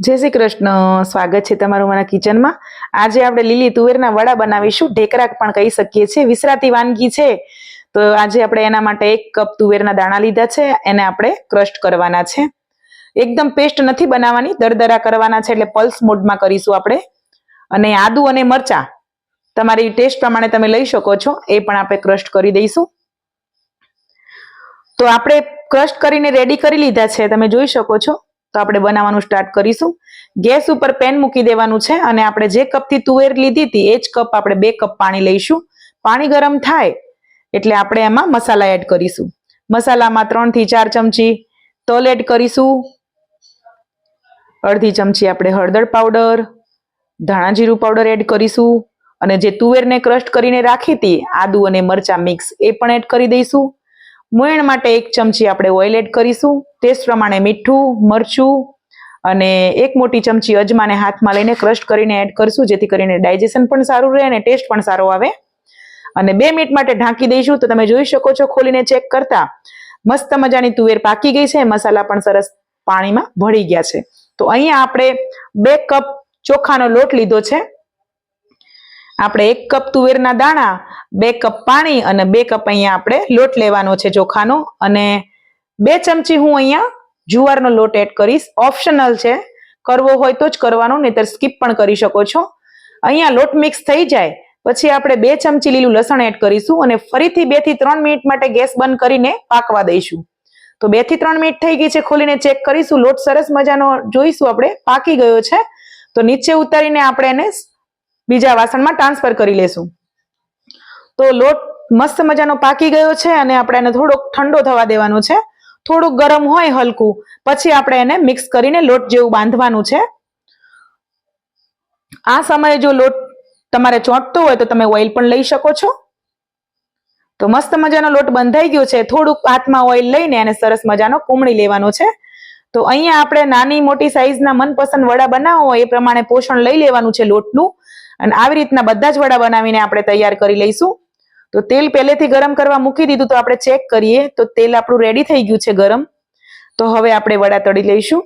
જય શ્રી કૃષ્ણ. સ્વાગત છે તમારું મારા કિચનમાં. આજે આપણે લીલી તુવેરના વડા બનાવીશું. ઢેકરા પણ કહી શકીએ છીએ. વિસરાતી વાનગી છે. તો આજે આપણે એના માટે એક કપ તુવેરના દાણા લીધા છે. એને આપણે ક્રશ કરવાના છે. એકદમ પેસ્ટ નથી બનાવવાની. દરદરા કરવાના છે એટલે પલ્સ મોડમાં કરીશું આપણે. અને આદુ અને મરચા. તમારી ટેસ્ટ પ્રમાણે તમે લઈ શકો છો. એ પણ આપણે ક્રશ કરી દઈશું. તો આપણે ક્રશ કરીને રેડી કરી લીધા છે. તમે જોઈ શકો છો. તો આપણે બનાવવાનું સ્ટાર્ટ કરીશું. ગેસ ઉપર પેન મૂકી દેવાનું છે અને આપણે જે કપથી તુવેર લીધી હતી, એ જ કપ આપણે બે કપ પાણી લઈશું. પાણી ગરમ થાય એટલે આપણે એમાં મસાલા એડ કરીશું. મસાલામાં ત્રણથી ચાર ચમચી તલ એડ કરીશું. અડધી ચમચી આપણે હળદર પાવડર ધાણા જીરું પાવડર એડ કરીશું. અને જે તુવેરને ક્રશ કરીને રાખી હતી, આદુ અને મરચાં મિક્સ એ પણ એડ કરી દઈશું. મોયણ માટે એક ચમચી આપણે ઓઇલ એડ કરીશું. ટેસ્ટ પ્રમાણે મીઠું, મરચું અને એક મોટી ચમચી અજમાને હાથમાં લઈને ક્રશ કરીને એડ કરીશું, જેથી કરીને ડાયજેશન પણ સારું રહે અને ટેસ્ટ પણ સારો આવે. અને બે મિનિટ માટે ઢાંકી દઈશું, તો તમે જોઈ શકો છો ખોલીને ચેક કરતા. મસ્ત મજાની તુવેર પાકી ગઈ છે, મસાલા પણ સરસ પાણીમાં ભળી ગયા છે. તો અહીંયા આપણે બે કપ ચોખાનો લોટ લીધો છે. આપણે એક કપ તુવેરના દાણા, બે કપ પાણી અને બે કપ અહીંયા આપણે લોટ લેવાનો છે ચોખાનો. અને બે ચમચી હું અહીંયા જુવારનો લોટ એડ કરીશ. ઓપ્શનલ છે. કરવો હોય તો જ કરવાનો, નહીતર સ્કીપ પણ કરી શકો છો. અહીંયા લોટ મિક્સ થઈ જાય. પછી આપણે બે ચમચી લીલું લસણ એડ કરીશું અને ફરીથી બેથી ત્રણ મિનિટ માટે ગેસ બંધ કરીને પાકવા દઈશું. તો બેથી ત્રણ મિનિટ થઈ ગઈ છે, ખોલીને ચેક કરીશું. લોટ સરસ મજાનો જોઈશું આપણે. પાકી ગયો છે. તો નીચે ઉતારીને આપણે એને બીજા વાસણમાં ટ્રાન્સફર કરી લેશું. તો લોટ મસ્ત મજાનો પાકી ગયો છે અને આપણે એને થોડોક ઠંડો થવા દેવાનો છે. થોડુંક ગરમ હોય હલકું, પછી આપણે એને મિક્સ કરીને લોટ જેવું બાંધવાનું છે. આ સમયે જો લોટ તમારે ચોંટતો હોય તો તમે ઓઇલ પણ લઈ શકો છો. તો મસ્ત મજાનો લોટ બંધાઈ ગયો છે. થોડુંક હાથમાં ઓઇલ લઈને એને સરસ મજાનો કુમળી લેવાનો છે. તો અહીંયા આપણે નાની મોટી સાઈઝના મનપસંદ વડા બનાવો એ પ્રમાણે પોષણ લઈ લેવાનું છે લોટનું. અને આવી રીતના બધા જ વડા બનાવીને આપણે તૈયાર કરી લઈશું. તો તેલ પહેલેથી ગરમ કરવા મૂકી દીધું, તો આપણે ચેક કરીએ. તો તેલ આપણું રેડી થઈ ગયું છે ગરમ. તો હવે આપણે વડા તળી લઈશું.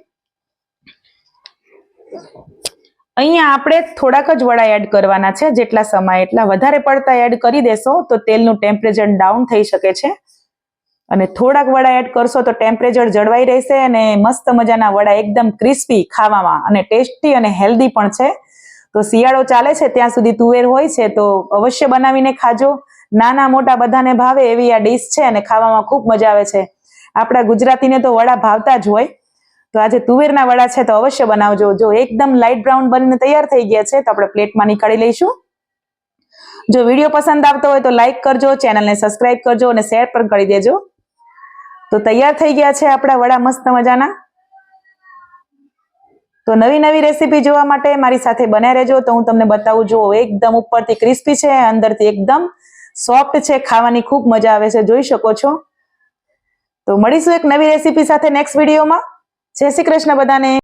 અહીંયા આપણે થોડાક જ વડા એડ કરવાના છે, જેટલા સમય એટલા વધારે પડતા એડ કરી દેશો, તો તેલનું ટેમ્પરેચર ડાઉન થઈ શકે છે. અને થોડાક વડા એડ કરશો, તો ટેમ્પરેચર જળવાઈ રહેશે અને મસ્ત મજાના વડા એકદમ ક્રિસ્પી ખાવામાં અને ટેસ્ટી અને હેલ્ધી પણ છે. તો શિયાળો ચાલે છે, ત્યાં સુધી તુવેર હોય છે, તો અવશ્ય બનાવીને ખાજો. નાના મોટા બધાને ભાવે એવી આ ડીશ છે અને ખાવામાં ખૂબ મજા આવે છે. આપણા ગુજરાતીને તો વડા ભાવતા જ હોય. તો આજે તુવેરના વડા છે, તો અવશ્ય બનાવજો. જો એકદમ લાઇટ બ્રાઉન બનીને તૈયાર થઈ ગયા છે, તો આપણે પ્લેટમાં નીકાળી લઈશું. જો વીડિયો પસંદ આવતો હોય, તો લાઇક કરજો, ચેનલને સબસ્ક્રાઇબ કરજો અને શેર પણ કરી દેજો. તો તૈયાર થઈ ગયા છે આપણા વડા મસ્ત મજાના. તો નવી નવી રેસીપી જોવા માટે મારી સાથે બન્યા રહેજો. તો હું તમને બતાવું જો એકદમ ઉપરથી ક્રિસ્પી છે, અંદરથી એકદમ સોફ્ટ છે, ખાવાની ખૂબ મજા આવે છે, જોઈ શકો છો. તો મળીશું એક નવી રેસીપી સાથે નેક્સ્ટ વિડીયોમાં. જય શ્રી કૃષ્ણ બધાને.